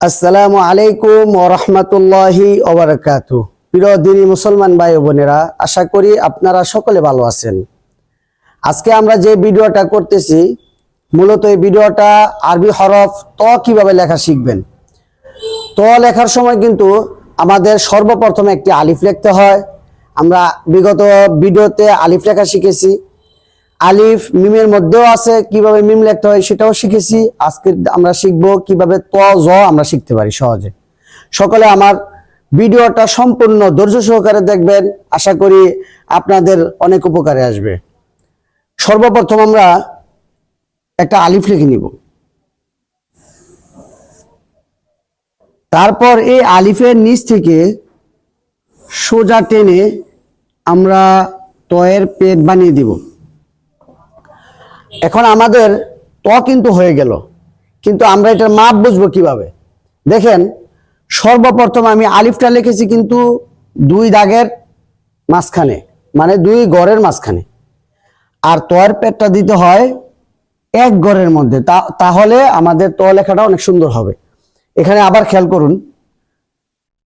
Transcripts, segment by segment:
আসসালামু আলাইকুম ও রহমতুল্লাহি ওবরাকাতু প্রিয় দিনী মুসলমান ভাই বোনেরা, আশা করি আপনারা সকলে ভালো আছেন। আজকে আমরা যে ভিডিওটা করতেছি, মূলত এই ভিডিওটা আরবি হরফ ত কীভাবে লেখা শিখবেন? ত লেখার সময় কিন্তু আমাদের সর্বপ্রথম একটি আলিফ লিখতে হয়। আমরা বিগত ভিডিওতে আলিফ লেখা শিখেছি। আলিফ মিমের মধ্যেও আছে, কীভাবে মিম লিখতে হয় সেটাও শিখেছি। আজকে আমরা শিখব কীভাবে ত, জ আমরা শিখতে পারি সহজে। সকলে আমার ভিডিওটা সম্পূর্ণ ধৈর্য সহকারে দেখবেন। আশা করি আপনাদের অনেক উপকারে আসবে। সর্বপ্রথম আমরা একটা আলিফ লিখে নিব। তারপর এই আলিফের নিচ থেকে সোজা টেনে আমরা তয়ের পেট বানিয়ে দিব। এখন আমাদের ত কিন্তু হয়ে গেল। কিন্তু আমরা এটার মাপ বুঝব কীভাবে? দেখেন, সর্বপ্রথম আমি আলিফটা লিখেছি কিন্তু দুই দাগের মাঝখানে মানে দুই গড়ের মাঝখানে। আর তয়ের পেটটা দিতে হয় এক গড়ের মধ্যে, তা, তাহলে আমাদের ত লেখাটা অনেক সুন্দর হবে। এখানে আবার খেয়াল করুন,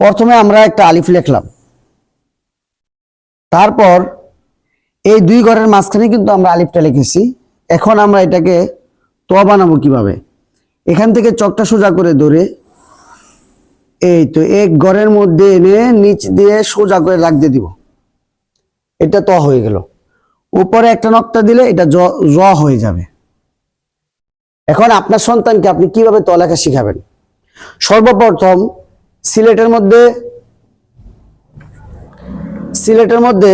প্রথমে আমরা একটা আলিফ লিখলাম। তারপর এই দুই ঘরের মাঝখানে কিন্তু আমরা আলিফটা লিখেছি। এখন আমরা এটাকে ত বানাবো কীভাবে? এখান থেকে চকটা সোজা করে ধরে, এই তো এক ঘরের মধ্যে এনে নিচ দিয়ে সোজা করে রাখ দিয়ে দিব। এটা ত হয়ে গেল। উপরে একটা নকটা দিলে এটা জ জ হয়ে যাবে। এখন আপনার সন্তানকে আপনি কীভাবে ত লেখা শিখাবেন? সর্বপ্রথম সিলেটের মধ্যে সিলেটের মধ্যে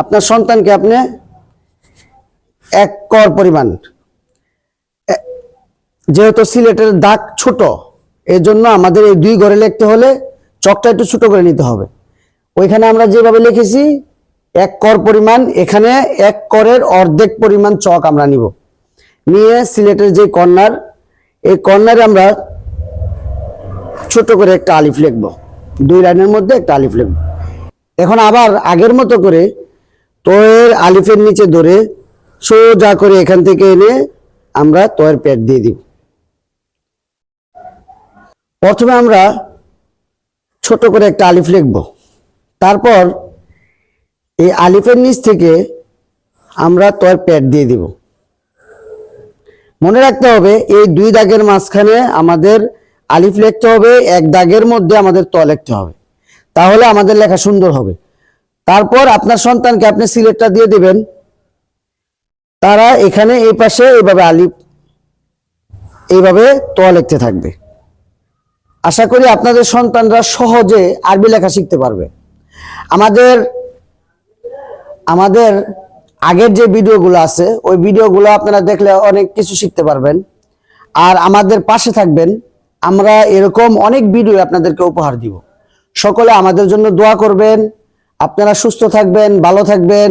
আপনার সন্তানকে আপনি এক কর পরিমাণ। যেহেতু সিলেটের দাগ ছোট এর জন্য আমাদের এই দুই ঘরে লিখতে হলে চকটা একটু ছোট করে নিতে হবে। ওইখানে আমরা যেভাবে লিখেছি, এক কর পরিমাণ, এখানে এক করের অর্ধেক পরিমাণ চক আমরা নিব। নিয়ে সিলেটের যে কর্নার, এই কর্নারে আমরা ছোট করে একটা আলিফ লিখব। দুই লাইনের মধ্যে একটা আলিফ লিখব। এখন আবার আগের মতো করে তয়ের আলিফের নিচে ধরে সোজা করে এখান থেকে এনে আমরা তয়ের পেট দিয়ে দিব। প্রথমে আমরা ছোট করে একটা আলিফ লিখব। তারপর এই আলিফের নিচ থেকে আমরা তয়ের পেট দিয়ে দিব। মনে রাখতে হবে, এই দুই দাগের মাঝখানে আমাদের আলিফ লিখতে হবে, এক দাগের মধ্যে আমাদের ত লিখতে হবে। তাহলে আমাদের লেখা সুন্দর হবে। তারপর আপনার সন্তানকে আপনি সিলেটটা দিয়ে দিবেন। তারা এখানে এই পাশে এইভাবে আলিফ, এইভাবে তোয়া লিখতে থাকবে। আশা করি আপনাদের সন্তানরা সহজে আরবি লেখা শিখতে পারবে। আমাদের আমাদের আগের যে ভিডিওগুলো আছে, ওই ভিডিওগুলো আপনারা দেখলে অনেক কিছু শিখতে পারবেন। আর আমাদের পাশে থাকবেন, আমরা এরকম অনেক ভিডিও আপনাদেরকে উপহার দিব। সকলে আমাদের জন্য দোয়া করবেন। আপনারা সুস্থ থাকবেন, ভালো থাকবেন।